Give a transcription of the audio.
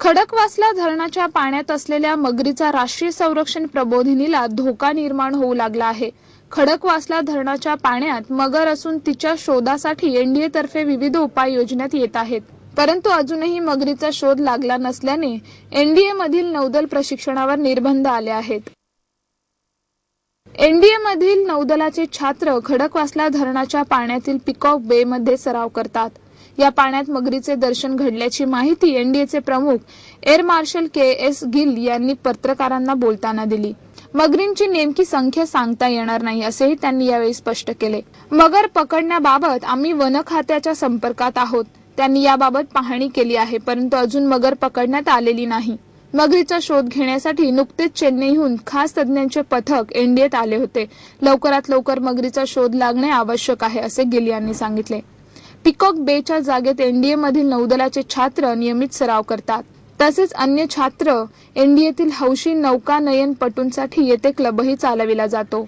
खडकवासला धरणाच्या पाण्यात असलेल्या मगरीचा राष्ट्रीय संरक्षण प्रबोधिनीला धोका निर्माण होऊ लागला आहे. खडकवासला धरणाच्या पाण्यात मगर असून तिच्या शोधासाठी एनडीए तर्फे विविध उपाय योजण्यात येत आहेत. परंतु अजूनही मगरीचा शोध लागला नसल्याने एनडीए मधील नौदल प्रशिक्षणावर निर्बंध आले आहेत. एनडीए मधील नौदलाचे छात्र खडकवासला धरणाच्या पाण्यातील पिकॉक बे मध्ये सराव करतात. या पाण्यात मगरीचे दर्शन घडल्याची माहिती एनडीएचे प्रमुख air marshal K S Gill यांनी पत्रकारांना बोलताना दिली. मगरींची नेमकी संख्या सांगता येणार नाही असेही त्यांनी यावेळी स्पष्ट केले. मगर पकडण्याबाबत आम्ही वन खात्याच्या संपर्कात आहोत. त्यांनी याबाबत पाहणी केली आहे परंतु अजून मगर पकडण्यात आलेली नाही. मगरीचा शोध घेण्यासाठी नुकतेच चेन्नईहून खास तज्ज्ञांचे पथक एनडीएत आले होते. लवकरात लवकर मगरीचा शोध लागणे आवश्यक आहे असे गिल यांनी सांगितले. पिकॉक बेच्या जागेत एनडीए मधील नौदलाचे छात्र नियमित सराव करतात. तसेच अन्य छात्र एनडीएतील हौशी नौकानयन पटूंसाठी येथे क्लबही चालविला जातो.